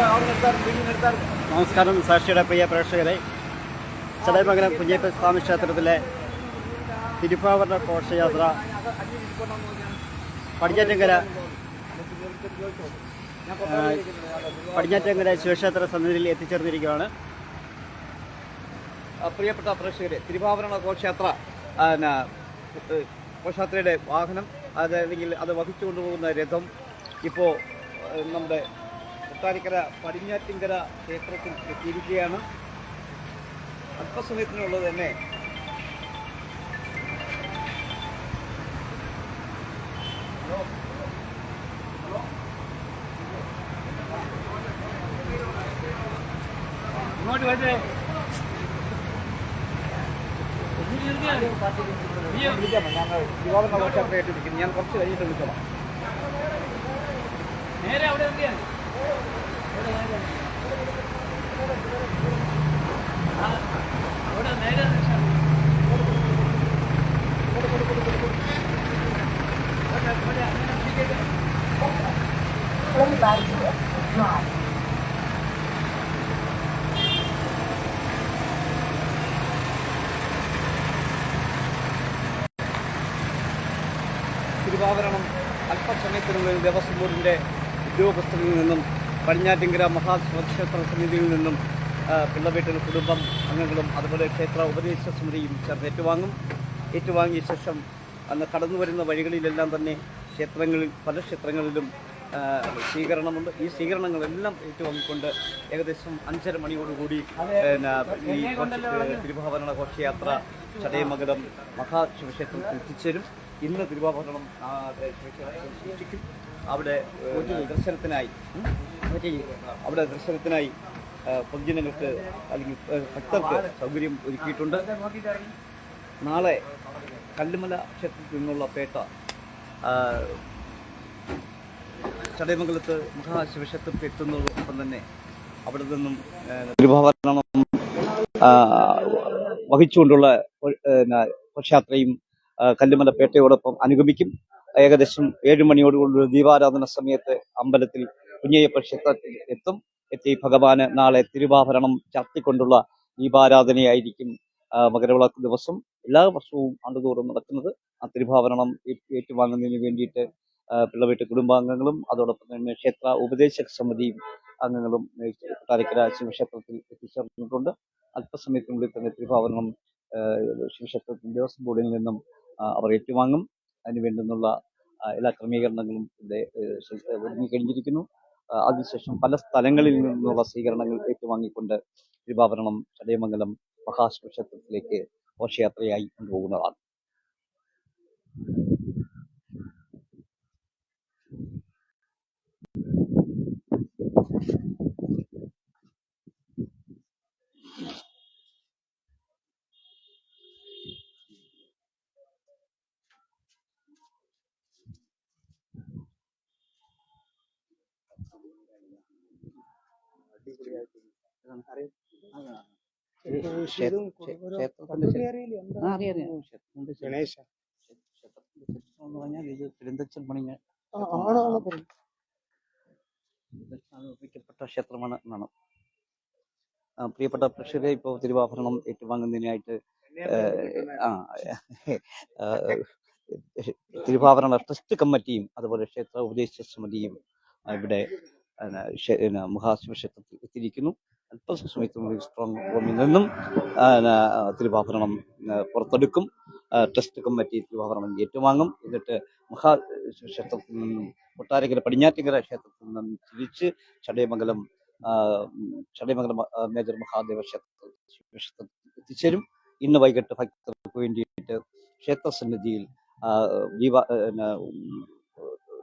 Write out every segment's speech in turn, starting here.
നമസ്കാരം സാക്ഷിയുടെ പ്രിയ പ്രേക്ഷകരെ. ചടയമംഗലം കുഞ്ഞേപ്പ സ്വാമി ക്ഷേത്രത്തിലെ തിരുപ്പാവരണ ഘോഷയാത്ര പടിഞ്ഞാറ്റങ്കര പടിഞ്ഞാറ്റങ്കര ശിവക്ഷേത്ര സന്നിധിയിൽ എത്തിച്ചേർന്നിരിക്കുകയാണ്. പ്രിയപ്പെട്ട പ്രേക്ഷകരെ തിരുവാഭരണ ഘോഷയാത്ര ഘോഷയാത്രയുടെ വാഹനം അത് അല്ലെങ്കിൽ അത് വഹിച്ചു കൊണ്ടുപോകുന്ന രഥം ഇപ്പോൾ നമ്മുടെ കൊട്ടാരിക്കര പടിഞ്ഞാറ്റിങ്കര ക്ഷേത്രത്തിൽ എത്തിയിരിക്കുകയാണ്. അല്പസമയത്തിനുള്ളത് തന്നെ ഇങ്ങോട്ട് ഞങ്ങൾ യുവാവിന്റെ ഞാൻ കുറച്ച് കഴിഞ്ഞിട്ട് വിളിച്ചോളാം. നേരെ അവിടെ നിൽക്കാം. തിരുവാഭരണം അല്പസമയത്തിനുള്ളിൽ ദേവസ്വം ബോർഡിന്റെ ഉദ്യോഗസ്ഥരിൽ നിന്നും പടിഞ്ഞാറ്റിങ്കര മഹാക്ഷേത്ര സമിതിയിൽ നിന്നും പിള്ളവീട്ടിൽ കുടുംബം അംഗങ്ങളും അതുപോലെ ക്ഷേത്ര ഉപദേശ സമിതിയും ചേർന്ന് ഏറ്റുവാങ്ങും. ഏറ്റുവാങ്ങിയ ശേഷം അന്ന് കടന്നു വരുന്ന വഴികളിലെല്ലാം തന്നെ ക്ഷേത്രങ്ങളിൽ പല ക്ഷേത്രങ്ങളിലും സ്വീകരണമുണ്ട്. ഈ സ്വീകരണങ്ങളെല്ലാം ഏറ്റുവാങ്ങിക്കൊണ്ട് ഏകദേശം അഞ്ചര മണിയോടുകൂടി ഈ തിരുവാഭരണ ഘോഷയാത്ര ചടയമംഗലം മഹാശിവക്ഷേത്രത്തിൽ എത്തിച്ചേരും. ഇന്ന് തിരുവാഭരണം ശിവക്ഷേത്രത്തിൽ സൂക്ഷിക്കും. അവിടെ ദർശനത്തിനായി അവിടെ ദർശനത്തിനായി പൊതുജനങ്ങൾക്ക് അല്ലെങ്കിൽ ഭക്തർക്ക് സൗകര്യം ഒരുക്കിയിട്ടുണ്ട്. നാളെ കല്ലുമല ക്ഷേത്രത്തിൽ നിന്നുള്ള പേട്ട ചടയമംഗലത്ത് മഹാശിവക്ഷേത്രത്തിൽ എത്തുന്നതോടൊപ്പം തന്നെ അവിടെ നിന്നും തിരുവാഭരണം വഹിച്ചുകൊണ്ടുള്ള ഘോഷയാത്രയും കല്ലുമല പേട്ടയോടൊപ്പം അനുഗമിക്കും. ഏകദേശം ഏഴ് മണിയോടുകൂടി ദീപാരാധന സമയത്ത് അമ്പലത്തിൽ കുഞ്ഞയ്യപ്പ ക്ഷേത്രത്തിൽ എത്തും. എത്തി ഭഗവാന് നാളെ തിരുവാഭരണം ചാർത്തിക്കൊണ്ടുള്ള ദീപാരാധനയായിരിക്കും മകരവിളക്ക് ദിവസം. എല്ലാ വർഷവും ആണ്ടുതോറും നടക്കുന്നത് ആ ഏറ്റ് ഏറ്റുവാങ്ങുന്നതിന് വേണ്ടിയിട്ട് പിള്ളവീട്ട് കുടുംബാംഗങ്ങളും അതോടൊപ്പം തന്നെ ക്ഷേത്ര ഉപദേശക സമിതിയും അംഗങ്ങളും കൊട്ടാരക്കര ശിവക്ഷേത്രത്തിൽ എത്തിച്ചേർന്നിട്ടുണ്ട്. അല്പസമയത്തിനുള്ളിൽ തന്നെ തിരുവാഭരണം ആ, ശിവക്ഷേത്രത്തിൽ ദേവസ്വം ബോർഡിൽ നിന്നും അവർ ഏറ്റുവാങ്ങും. അതിന് വേണ്ടുന്നുള്ള എല്ലാ ക്രമീകരണങ്ങളും ഇവിടെ ഒരുങ്ങിക്കഴിഞ്ഞിരിക്കുന്നു. അതിനുശേഷം പല സ്ഥലങ്ങളിൽ നിന്നുള്ള സ്വീകരണങ്ങൾ ഏറ്റുവാങ്ങിക്കൊണ്ട് തിരുവാഭരണം ചടയമംഗലം മഹാശിവക്ഷേത്രത്തിലേക്ക് ഘോഷയാത്രയായി കൊണ്ടുപോകുന്നതാണ്. പെരുന്തച്ചൻ പണിഞ്ഞ നിർമ്മിക്കപ്പെട്ട ക്ഷേത്രമാണ്. എന്നാണ്. പ്രിയപ്പെട്ട പ്രേക്ഷകരെ ഇപ്പോൾ തിരുവാഭരണം ഏറ്റുവാങ്ങുന്നതിനായിട്ട് ആ തിരുവാഭരണ ട്രസ്റ്റ് കമ്മിറ്റിയും അതുപോലെ ക്ഷേത്ര ഉപദേശ സമിതിയും ഇവിടെ മഹാശിവ ക്ഷേത്രത്തിൽ മഹാശിവക്ഷേത്രത്തിൽ എത്തിയിരിക്കുന്നു. അല്പസമയത്തിനുള്ളിൽ സ്ട്രോങ് റൂമിൽ നിന്നും തിരുവാഭരണം പുറത്തെടുക്കും. ടെസ്റ്റ് കമ്മിറ്റി തിരുവാഭരണം ഏറ്റുവാങ്ങും. എന്നിട്ട് മഹാ ക്ഷേത്രത്തിൽ നിന്നും കൊട്ടാരക്കര പടിഞ്ഞാറ്റിങ്കര ക്ഷേത്രത്തിൽ നിന്നും തിരിച്ച് ചടയമംഗലം ചടയമംഗലം മേജർ മഹാദേവ ക്ഷേത്രത്തിൽ എത്തിച്ചേരും. ഇന്ന് വൈകിട്ട് ഭക്തർക്ക് വേണ്ടിയിട്ട് ക്ഷേത്ര സന്നിധിയിൽ ആ, ദീപ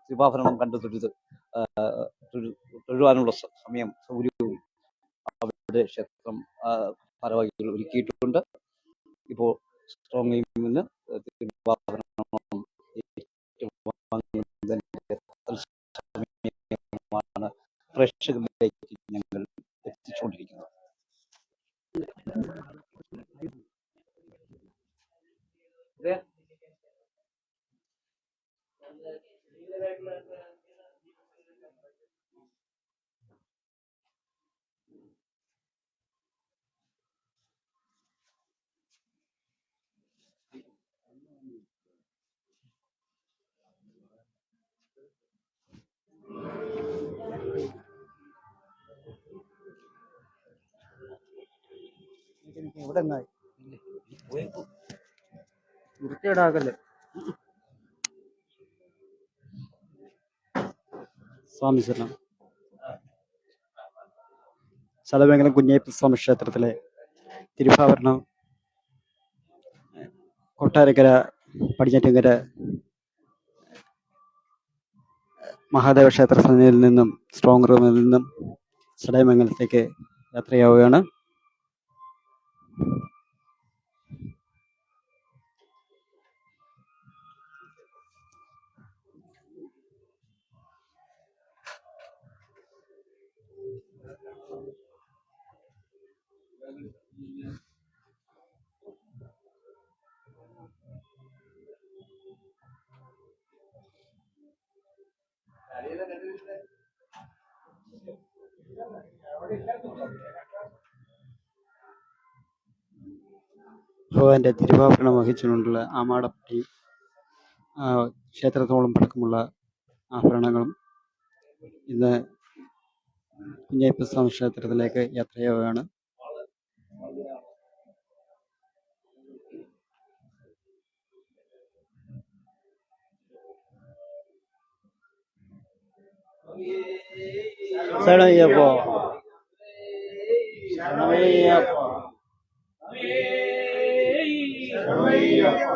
തിരുവാഭരണം കണ്ടു തൊഴുത് തൊഴുവാനുള്ള സമയം സൗകര്യവും അവിടെ ക്ഷേത്രം ഭാരവാഹികൾ ഒരുക്കിയിട്ടുണ്ട്. ഇപ്പോൾ സ്ട്രോങ് നിന്ന് പ്രേക്ഷകരിലേക്ക് ഞങ്ങൾ എത്തിച്ചുകൊണ്ടിരിക്കുന്നത് തെങ്ങായി വൃത്തിയേടാക്കല്ലേ സ്വാമി ശരണം. ശതമംഗലം കുഞ്ഞയ്യപ്പ സ്വാമി ക്ഷേത്രത്തിലെ തിരുഭാവരണം കൊട്ടാരക്കര പടിഞ്ഞാറ്റങ്കര മഹാദേവ ക്ഷേത്ര സന്നിധിയിൽ നിന്നും സ്ട്രോങ് റൂമിൽ നിന്നും ചടയമംഗലത്തേക്ക് യാത്രയാവുകയാണ്. അവിടെ ഇല്ലാത്ത ഭഗവാന്റെ തിരുവാഭരണം വഹിച്ചുകൊണ്ടുള്ള ആമാടപ്പടി ആ, ക്ഷേത്രത്തോളം പഴക്കമുള്ള ആഭരണങ്ങളും ഇന്ന് കുഞ്ഞയപ്പസ്വാമി ക്ഷേത്രത്തിലേക്ക് യാത്രയാവുകയാണ്. ശരണയ്യപ്പോ ശരണയ്യപ്പോ Hallelujah.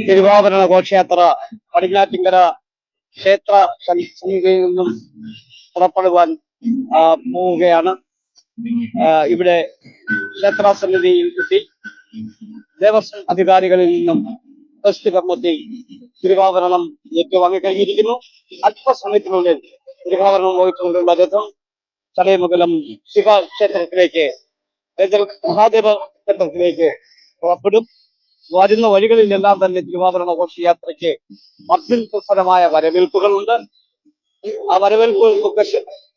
തിരുവാഭരണ ഘോഷയാത്ര പടിഞ്ഞാറ്റിങ്കര ക്ഷേത്ര സന്നിധിയിൽ നിന്നും പുറപ്പെടുവാൻ പോവുകയാണ്. ഇവിടെ ക്ഷേത്ര കിട്ടി. ദേവസ്വം അധികാരികളിൽ നിന്നും ട്രസ്റ്റ് കമ്മിറ്റി തിരുവാഭരണം ഏറ്റുവാങ്ങി കഴിഞ്ഞിരിക്കുന്നു അല്പസമയത്തിനുള്ളിൽ തിരുവാഭരണം വഹിച്ചുകൊണ്ടുള്ള രഥം ചടയമംഗലം ശിവക്ഷേത്രത്തിലേക്ക് മഹാദേവ ക്ഷേത്രത്തിലേക്ക് പുറപ്പെടും. വരുന്ന വഴികളിലെല്ലാം തന്നെ തിരുവാഭരണ ഘോഷയാത്രയ്ക്ക് അത്യുൽപരമായ വരവേൽപ്പുകളുണ്ട്. ആ വരവേൽപ്പുകൾക്കൊക്കെ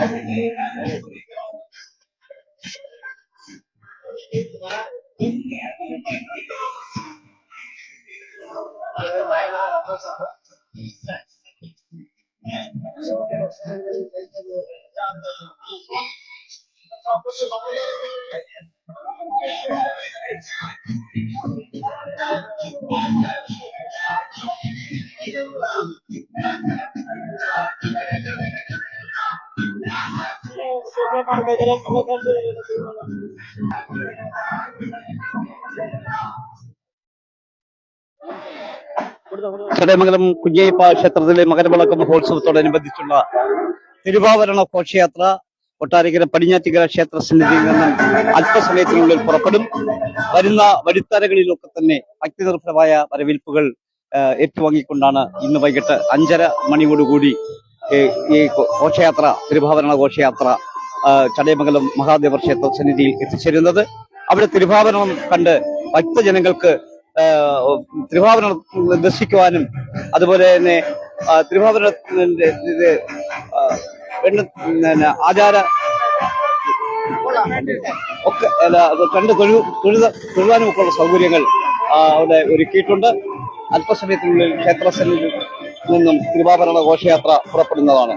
ക്ഷേത്രസന്നിധി എത്തിച്ചേരുന്നത് ചടയമംഗലം കുഞ്ഞയ്യപ്പ ക്ഷേത്രത്തിലെ മകരവിളക്ക് മഹോത്സവത്തോടനുബന്ധിച്ചുള്ള തിരുവാഭരണ ഘോഷയാത്ര കൊട്ടാരക്കര പടിഞ്ഞാറ്റിക്കര ക്ഷേത്ര സന്നിധിയിൽ നിന്നും അല്പസമയത്തിനുള്ളിൽ പുറപ്പെടും. വരുന്ന വഴിത്തരകളിലൊക്കെ തന്നെ ഭക്തിനിർഭരമായ വരവേൽപ്പുകൾ ഏറ്റുവാങ്ങിക്കൊണ്ടാണ് ഇന്ന് വൈകിട്ട് അഞ്ചര മണിയോടുകൂടി ഈ ഘോഷയാത്ര തിരുവാഭരണ ഘോഷയാത്ര ചടയമംഗലം മഹാദേവ ക്ഷേത്ര സന്നിധിയിൽ എത്തിച്ചേരുന്നത്. അവിടെ തിരുഭാവനം കണ്ട് ഭക്തജനങ്ങൾക്ക് തിരുഭാവനം ദർശിക്കുവാനും അതുപോലെ തന്നെ തിരുഭാവനത്തിന്റെ ആചാര ഒക്കെ കണ്ട് തൊഴു തൊഴുത ഒക്കെ ഉള്ള സൗകര്യങ്ങൾ അവിടെ ഒരുക്കിയിട്ടുണ്ട്. അല്പസമയത്തിനുള്ളിൽ ക്ഷേത്ര സന്നിധിയിൽ നിന്നും തിരുവാഭരണ ഘോഷയാത്ര പുറപ്പെടുന്നതാണ്.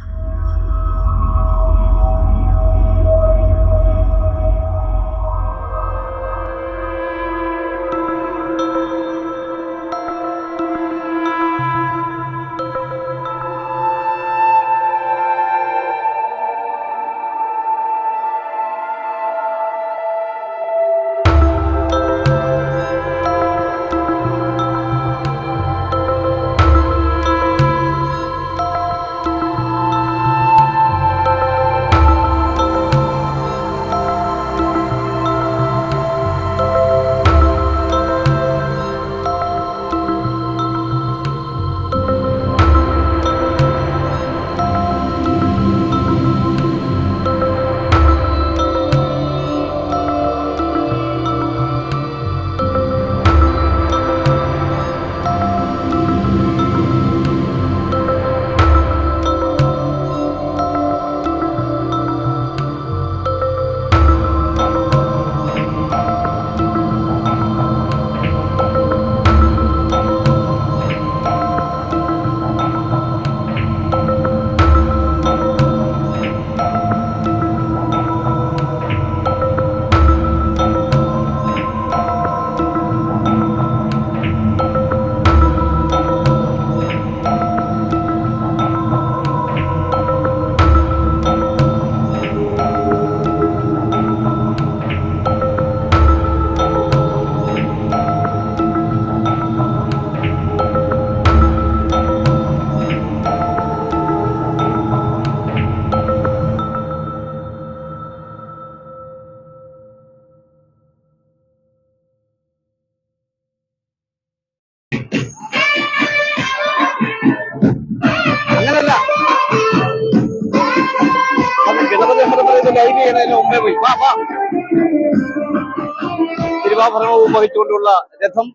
വഹിച്ചുകൊണ്ടുള്ള രഥം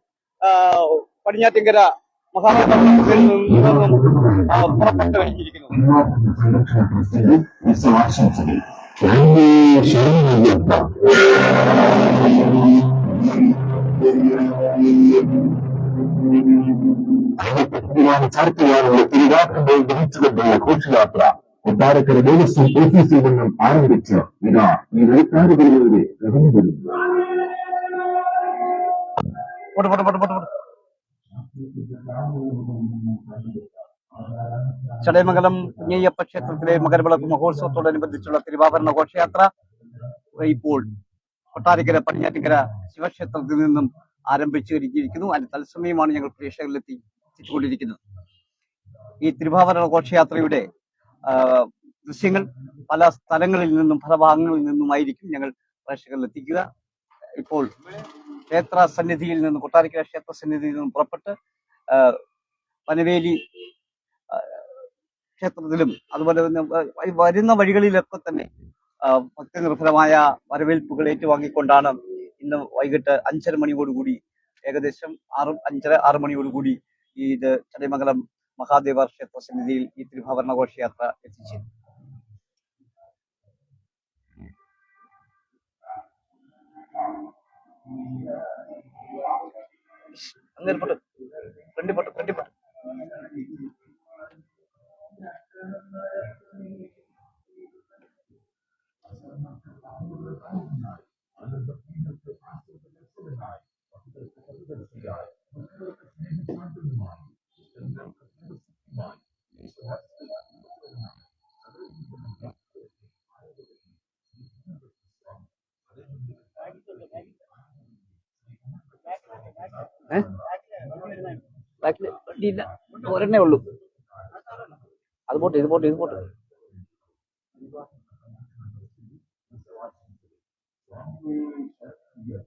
ആ, പടിഞ്ഞാറ്റിങ്കര മഹാരാജാവിൽ നിന്നും ആ, പുറപ്പെട്ടു കഴിഞ്ഞിരിക്കുന്നു സംരക്ഷണത്തിൽ ശരണയ്യപ്പ ചാർത്തുവാനുള്ള തിരുവാക്കുമ്പോൾ വഹിച്ചുകൊണ്ടുള്ള ഘോഷയാത്ര കൊട്ടാരക്കര ദേവസ്വം ഓഫീസിൽ നിന്നും ആരംഭിച്ച് ഇതാ ഈ വെളുത്താറുകളിലൂടെ കടന്നു വരുന്നു പോട്ട് പോട്ട് പോട്ട് പോട്ട് ചടയമംഗലം കുഞ്ഞയ്യപ്പ ക്ഷേത്രത്തിലെ മകരവിളക്ക് മഹോത്സവത്തോടനുബന്ധിച്ചുള്ള തിരുവാഭരണ ഘോഷയാത്ര ഇപ്പോൾ കൊട്ടാരക്കര പടിഞ്ഞാറ്റിക്കര ശിവക്ഷേത്രത്തിൽ നിന്നും ആരംഭിച്ചു കഴിഞ്ഞിരിക്കുന്നു അതിന് തത്സമയമാണ് ഞങ്ങൾ പ്രേക്ഷകരിലെത്തി എത്തിച്ചുകൊണ്ടിരിക്കുന്നത്. ഈ തിരുവാഭരണ ഘോഷയാത്രയുടെ ദൃശ്യങ്ങൾ പല സ്ഥലങ്ങളിൽ നിന്നും പല ഭാഗങ്ങളിൽ നിന്നുമായിരിക്കും ഞങ്ങൾ പ്രേക്ഷകരിൽ എത്തിക്കുക ഇപ്പോൾ ക്ഷേത്ര സന്നിധിയിൽ നിന്ന് കൊട്ടാരക്കര ക്ഷേത്ര സന്നിധിയിൽ നിന്നും പുറപ്പെട്ട് പനവേലി ക്ഷേത്രത്തിലും അതുപോലെ തന്നെ വരുന്ന വഴികളിലൊക്കെ തന്നെ ഭക്തനിർഭരമായ ഭക്തി നിർഭരമായ വരവേൽപ്പുകൾ ഏറ്റുവാങ്ങിക്കൊണ്ടാണ് ഇന്ന് വൈകിട്ട് അഞ്ചര മണിയോടുകൂടി ഏകദേശം ആറ് അഞ്ചര ആറ് മണിയോടുകൂടി ഈ ഇത് ചടയമംഗലം മഹാദേവ ക്ഷേത്ര സന്നിധിയിൽ ഈ തിരുഭാവരണ ഘോഷയാത്ര എത്തിച്ചേരും അങ്ങനെ പോട്ട് ഫ്രണ്ടി പോട്ട് ഫ്രണ്ടി പോട്ട് ബാക്കിൽ വണ്ടിയില്ല ഒരെണ്ണേ ഉള്ളൂ അത് പോട്ടെ ഇത് പോട്ടെ ഇത് പോട്ടെ ശരണയ്യപ്പ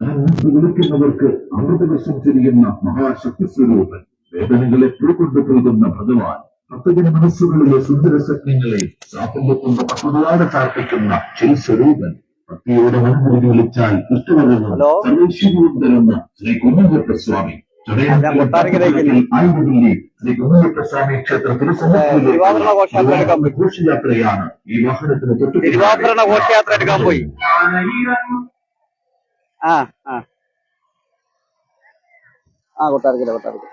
അത്ഭുത വിളിക്കുന്നവർക്ക് അമൃതവശം ചൊരിയുന്ന മഹാശക്തി സ്വരൂപൻ വേദനകളെ ഉൾക്കൊണ്ട് പോകുന്ന ഭഗവാൻ ഭക്തജന മനസ്സുകളിലെ സുന്ദര സ്വപ്നങ്ങളെ സാഫല്യത്തിന്റെ പക്വതയോടെ ചാർപ്പിക്കുന്ന ശ്രീ സ്വരൂപൻ ഭക്തിയോടെ മനസ്സിൽ വിളിച്ചാൽ ഹലോ? തരുന്ന ശ്രീ കുഞ്ഞുകെട്ട സ്വാമി തിരുവാഭരണ. ഘോഷയാത്രയാണ് ഈ വാഹനത്തിന് തിരുവാഭരണ ഘോഷയാത്ര എടുക്കാൻ പോയി ആ ആ. ആ കൊട്ടാരക്കര കൊട്ടാരക്കര.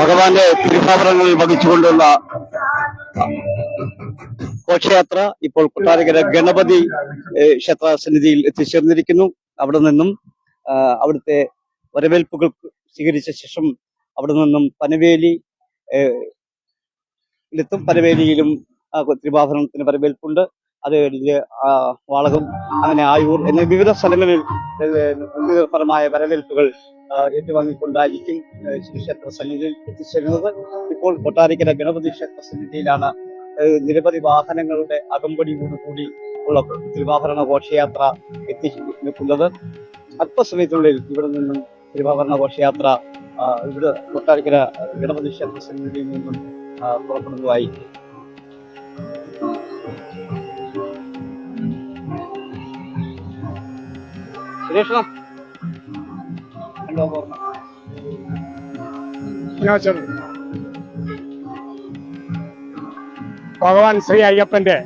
ഭഗവാന്റെ തിരുഭാവനങ്ങൾ വഹിച്ചുകൊണ്ടുള്ള ഘോഷയാത്ര ഇപ്പോൾ കൊട്ടാരക്കര ഗണപതി ക്ഷേത്ര സന്നിധിയിൽ എത്തിച്ചേർന്നിരിക്കുന്നു. അവിടെ നിന്നും അവിടുത്തെ വരവേൽപ്പുകൾ സ്വീകരിച്ച ശേഷം അവിടെ നിന്നും പനവേലി ലെത്തും പനവേലിയിലും തിരുവാഭരണത്തിന് വരവേൽപ്പുണ്ട്. അത് വാളകം അങ്ങനെ ആയൂർ എന്നീ വിവിധ സ്ഥലങ്ങളിൽ ഫലമായ വരവേൽപ്പുകൾ ഏറ്റുവാങ്ങിക്കൊണ്ടായിരിക്കും ശ്രീക്ഷേത്ര സന്നിധിയിൽ എത്തിച്ചേരുന്നത്. ഇപ്പോൾ കൊട്ടാരിക്കര ഗണപതി ക്ഷേത്ര സന്നിധിയിലാണ് നിരവധി വാഹനങ്ങളുടെ അകമ്പടിയോടുകൂടി ഉള്ള തിരുവാഭരണ ഘോഷയാത്ര എത്തി നിൽക്കുന്നത് അല്പസമയത്തിനുള്ളിൽ ഇവിടെ നിന്നും തിരുവാഭരണ ഘോഷയാത്ര ഇവിടെ കൊട്ടാരിക്കര ഗണപതി ക്ഷേത്ര സന്നിധിയിൽ നിന്നും പുറപ്പെടുന്നതായി വിനാശം ഭഗവാൻ ശ്രീ അയ്യപ്പന്റെ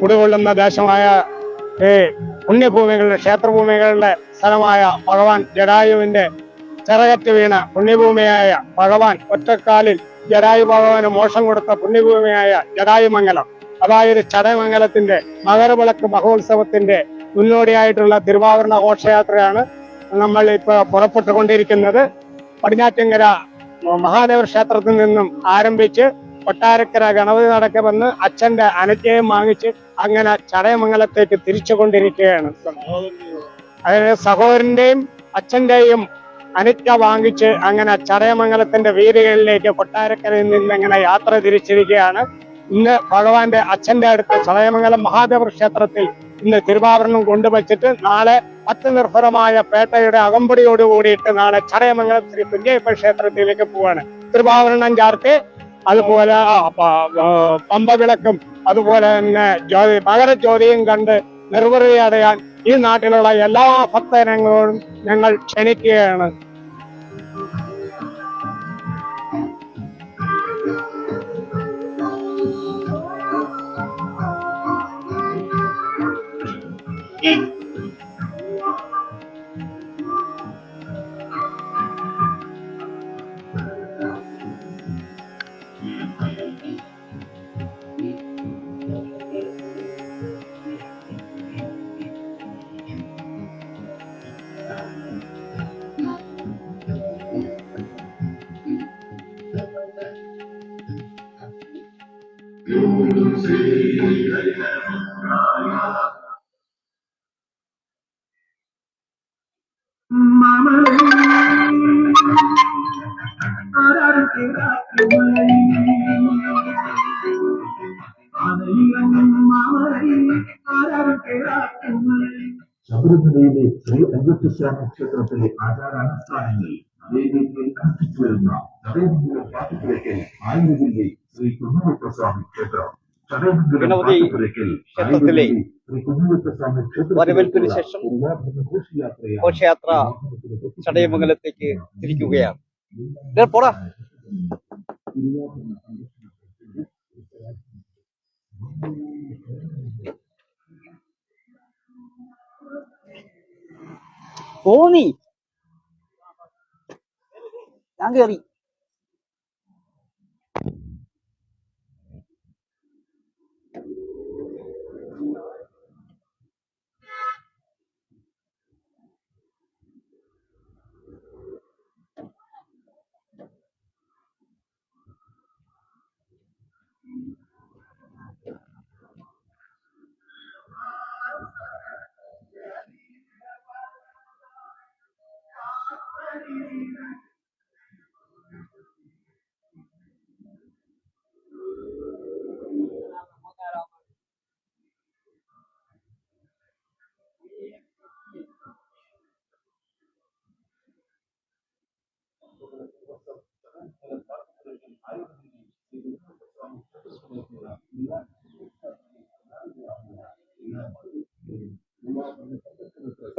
കുടികൊള്ളുന്ന ദേശമായ ഈ പുണ്യഭൂമികളുടെ ക്ഷേത്രഭൂമികളുടെ സ്ഥലമായ ഭഗവാൻ ജടായുവിന്റെ ചിറകറ്റ് വീണ പുണ്യഭൂമിയായ ഭഗവാൻ ഒറ്റക്കാലിൽ ജടായു ഭഗവാന് മോഷം കൊടുത്ത പുണ്യഭൂമിയായ ജഡായുമംഗലം അതായത് ചടയമംഗലത്തിന്റെ മകരവിളക്ക് മഹോത്സവത്തിന്റെ മുന്നോടിയായിട്ടുള്ള തിരുവാഭരണ ഘോഷയാത്രയാണ് നമ്മൾ ഇപ്പോൾ പുറപ്പെട്ടുകൊണ്ടിരിക്കുന്നത്. പടിഞ്ഞാറ്റിങ്കര മഹാദേവ ക്ഷേത്രത്തിൽ നിന്നും ആരംഭിച്ച് കൊട്ടാരക്കര ഗണപതി നടക്കെ വന്ന് അച്ഛന്റെ അനുജ്ഞയം വാങ്ങിച്ച് അങ്ങനെ ചടയമംഗലത്തേക്ക് തിരിച്ചു കൊണ്ടിരിക്കുകയാണ് അതായത് സഹോദരന്റെയും അച്ഛന്റെയും അനുജ്ഞ വാങ്ങിച്ച് അങ്ങനെ ചടയമംഗലത്തിന്റെ വീടുകളിലേക്ക് കൊട്ടാരക്കരയിൽ നിന്ന് അങ്ങനെ യാത്ര തിരിച്ചിരിക്കുകയാണ്. ഇന്ന് ഭഗവാന്റെ അച്ഛന്റെ അടുത്ത് ചടയമംഗലം മഹാദേവ ക്ഷേത്രത്തിൽ ഇന്ന് തിരുവാഭരണം കൊണ്ടുവച്ചിട്ട് നാളെ അത്യനിർഭരമായ പേട്ടയുടെ അകമ്പടിയോട് കൂടിയിട്ട് നാളെ ചടയമംഗലം ശ്രീ പുഞ്ചയപ്പ ക്ഷേത്രത്തിലേക്ക് പോവാണ്. തിരുവാഭരണം ചാർത്തി അതുപോലെ പമ്പവിളക്കും അതുപോലെ തന്നെ ജ്യോതി മകരജ്യോതിയും കണ്ട് നിർവൃതി അടയാൻ ഈ നാട്ടിലുള്ള എല്ലാ ഭക്തജനങ്ങളോടും ഞങ്ങൾ ക്ഷണിക്കുകയാണ്. Amen. പാട്ടുപുരയ്ക്കൽ ആയുർജില്ലി ശ്രീ കുഞ്ഞുമുത്തസ്വാമി ക്ഷേത്രം ചടയമംഗലം ഗണപതി പാട്ടുപുരയ്ക്കൽ ക്ഷേത്രത്തിലെ വരവേൽപ്പിന് ശേഷം ഘോഷയാത്ര ചടയമംഗലത്തേക്ക് തിരിക്കുകയാണ്. പോടാ. തോന്നി ഞാൻ കേറി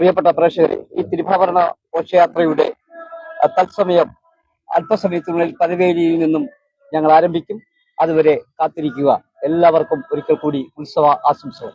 പ്രിയപ്പെട്ട പ്രേക്ഷകരെ ഈ തിരുവാഭരണ ഘോഷയാത്രയുടെ തത്സമയം അല്പസമയത്തിനുള്ളിൽ പനവേലിയിൽ നിന്നും ഞങ്ങൾ ആരംഭിക്കും. അതുവരെ കാത്തിരിക്കുക. എല്ലാവർക്കും ഒരിക്കൽ കൂടി ഉത്സവ ആശംസകൾ.